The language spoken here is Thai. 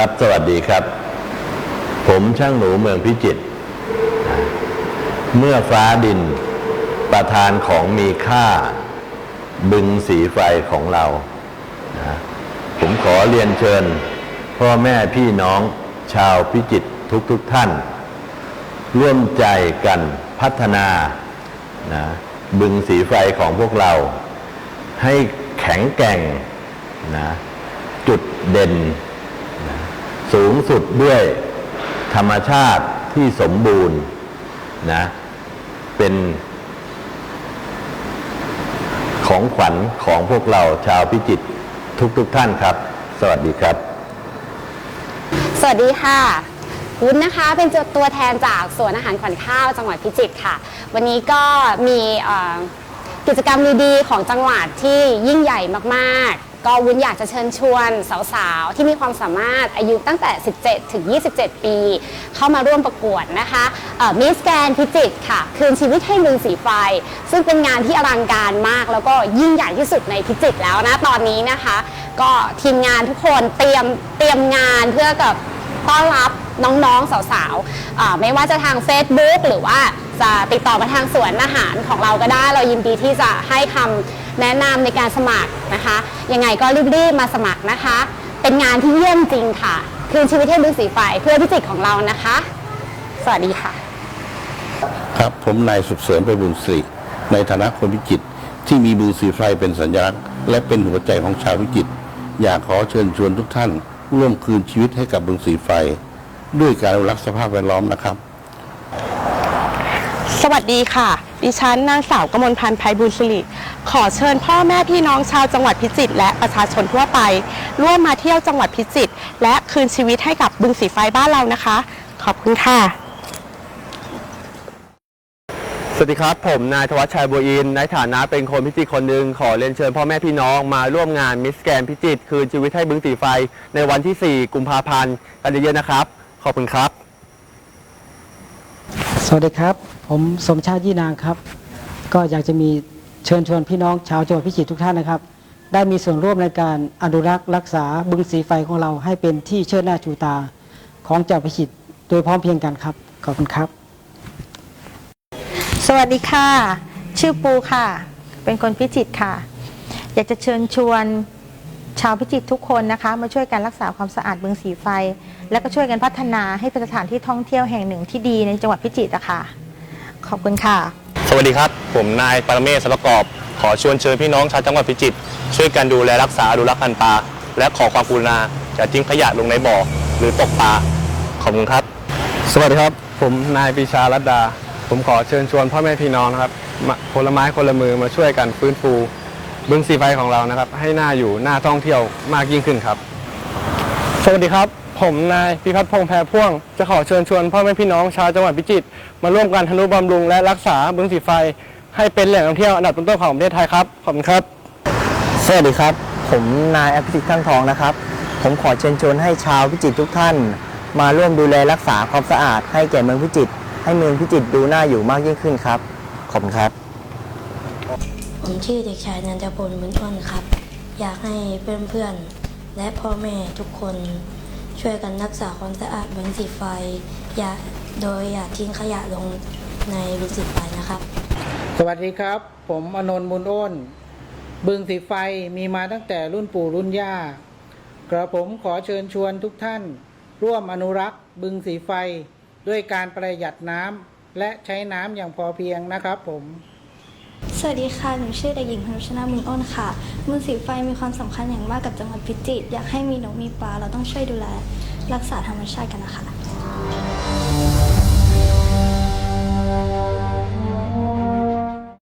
ครับ สวัสดีครับ ผมช่างหนูเมืองพิจิตร เมื่อฟ้าดิน ประทานของมีค่า บึงสีไฟของเรานะผมขอเรียนเชิญ พ่อแม่พี่น้องชาวพิจิตรทุกๆทท่าน ร่วมใจกันพัฒนานะบึงสีไฟของพวกเรา ให้แข็งแกร่งนะจุดเด่น สูงสุดด้วยธรรมชาติที่สมบูรณ์นะ เป็นของขวัญของพวกเราชาวพิจิตรทุกๆทท่านครับ สวัสดีครับ สวัสดีค่ะวุ้นนะคะเป็นตัวแทนจากสวนอาหารขวัญข้าวจังหวัดพิจิตรค่ะ วันนี้ก็มีกิจกรรมดีๆของจังหวัดที่ยิ่งใหญ่มากๆ ก็วุ้นอยากจะเชิญชวนสาวๆ ที่มีความสามารถอายุตั้งแต่ 17 ถึง 27 ปี เข้ามาร่วมประกวดนะคะมิสแกนพิจิตค่ะ คืนชีวิตให้เมืองสีไฟ ซึ่งเป็นงานที่อลังการมาก แล้วก็ยิ่งใหญ่ที่สุดในพิจิตแล้วนะตอนนี้นะคะ ก็ทีมงานทุกคนเตรียมเตรียมงานเพื่อกับต้อนรับน้องๆ สาวๆ ไม่ว่าจะทาง Facebook หรือว่าจะติดต่อมาทางสวนอาหารของเราก็ได้ เรายินดีที่จะให้คำแนะนำในการสมัครนะคะ ยังไงก็รีบๆมาสมัครนะคะ เป็นงานที่เยี่ยมจริงค่ะ คืนชีวิตให้บึงสีไฟเพื่อพิจิตรของเรานะคะ สวัสดีค่ะ ครับผมนายสุขเสริมไปบุญศรีในฐานะคนพิจิตรที่มีบือสีไฟเป็นสัญลักษณ์ และเป็นหัวใจของชาวพิจิตรอยากขอเชิญชวนทุกท่าน ร่วมคืนชีวิตให้กับบึงสีไฟ ด้วยการอนุรักษ์สภาพแวดล้อมนะครับ สวัสดีค่ะ ดิฉันนางสาวกมลพันธ์ไพบุญสิริขอเชิญพ่อแม่พี่น้องชาวจังหวัดพิจิตรและประชาชนทั่วไป ร่วมมาเที่ยวจังหวัดพิจิตรและคืนชีวิตให้กับบึงสีไฟบ้านเรานะคะ ขอบคุณค่ะ สวัสดีครับ ผมนายธวัชชัยบัวอิน ในฐานะเป็นคนพิจิตรคนหนึ่งขอเรียนเชิญพ่อแม่พี่น้องมาร่วมงานมิสแกนพิจิตรคืนชีวิตให้บึงสีไฟ ในวันที่ 4 กุมภาพันธ์กันเยอะๆนะครับ ขอบคุณครับ วัสดีครับ ผมสมชาติยี่นางครับ ก็อยากจะมีเชิญชวนพี่น้องชาวจังหวัดพิจิตรทุกท่านนะครับ ได้มีส่วนร่วมในการอนุรักษ์รักษาบึงสีไฟของเราให้เป็นที่เชิดหน้าชูตาของจังหวัดพิจิตรโดยพร้อมเพียงกันครับ ขอบคุณครับ สวัสดีค่ะ ชื่อปูค่ะ เป็นคนพิจิตรค่ะ อยากจะเชิญชวน ชาวพิจิตรทุกคนนะคะ มาช่วยกันรักษาความสะอาดบึงสีไฟ และก็ช่วยกันพัฒนาให้เป็นสถานที่ท่องเที่ยวแห่งหนึ่งที่ดีในจังหวัดพิจิตรอะค่ะ ขอบคุณค่ะ สวัสดีครับ ผมนายปรเมศสรกอบ ขอชวนเชิญพี่น้องชาวจังหวัดพิจิตรช่วยกันดูแลรักษาอนุรักษ์พันธุ์ปลาและขอความกรุณาอย่าทิ้งขยะลงในบ่อ หรือตกปลาขอบคุณครับ สวัสดีครับ ผมนายปีชารัตดา ผมขอเชิญชวนพ่อแม่พี่น้องนะครับมาคนละไม้คนละมือมาช่วยกันฟื้นฟู บึงสีไฟของเรานะครับ ให้หน่าอยู่หน้าท่องเที่ยวมากยิ่งขึ้นครับ สวัสดีครับ ผมนายพิพัฒน์พงษ์แพรพ่วง จะขอเชิญชวนพ่อแม่พี่น้องชาวจังหวัดพิจิตรมาร่วมกันทนุบำรุงและรักษาบึงสีไฟ ให้เป็นแหล่งท่องเที่ยวอันดับต้นๆของประเทศไทยครับขอบคุณครับ สวัสดีครับ ผมนายอภิสิทธิ์ทั้งทองนะครับ ผมขอเชิญชวนให้ชาวพิจิตรทุกท่าน มาร่วมดูแลรักษาความสะอาด ให้แก่เมืองพิจิตรให้เมืองพิจิตรดูน่าอยู่มากยิ่งขึ้นครับขอบคุณครับ ผมชื่อเด็กชายนันทพลบุญอ้นครับ อยากให้เพื่อนๆ และพ่อแม่ทุกคน ช่วยกันรักษาความสะอาดบึงสีไฟ อย่าโดยอย่าทิ้งขยะลงในบึงสีไฟนะครับ สวัสดีครับ ผมอนนท์มุนอ้น บึงสีไฟมีมาตั้งแต่รุ่นปู่รุ่นย่ากระผมขอเชิญชวนทุกท่าน ร่วมอนุรักษ์ บึงสีไฟ ด้วยการประหยัดน้ำและใช้น้ำอย่างพอเพียงนะครับผม สวัสดีค่ะ หนูชื่อเด็กหญิงพนุชนามุนอ้นค่ะมือสีไฟมีความสำคัญอย่างมากกับจังหวัดพิจิตร อยากให้มีนกมีปลา เราต้องช่วยดูแล รักษาธรรมชาติกันนะคะ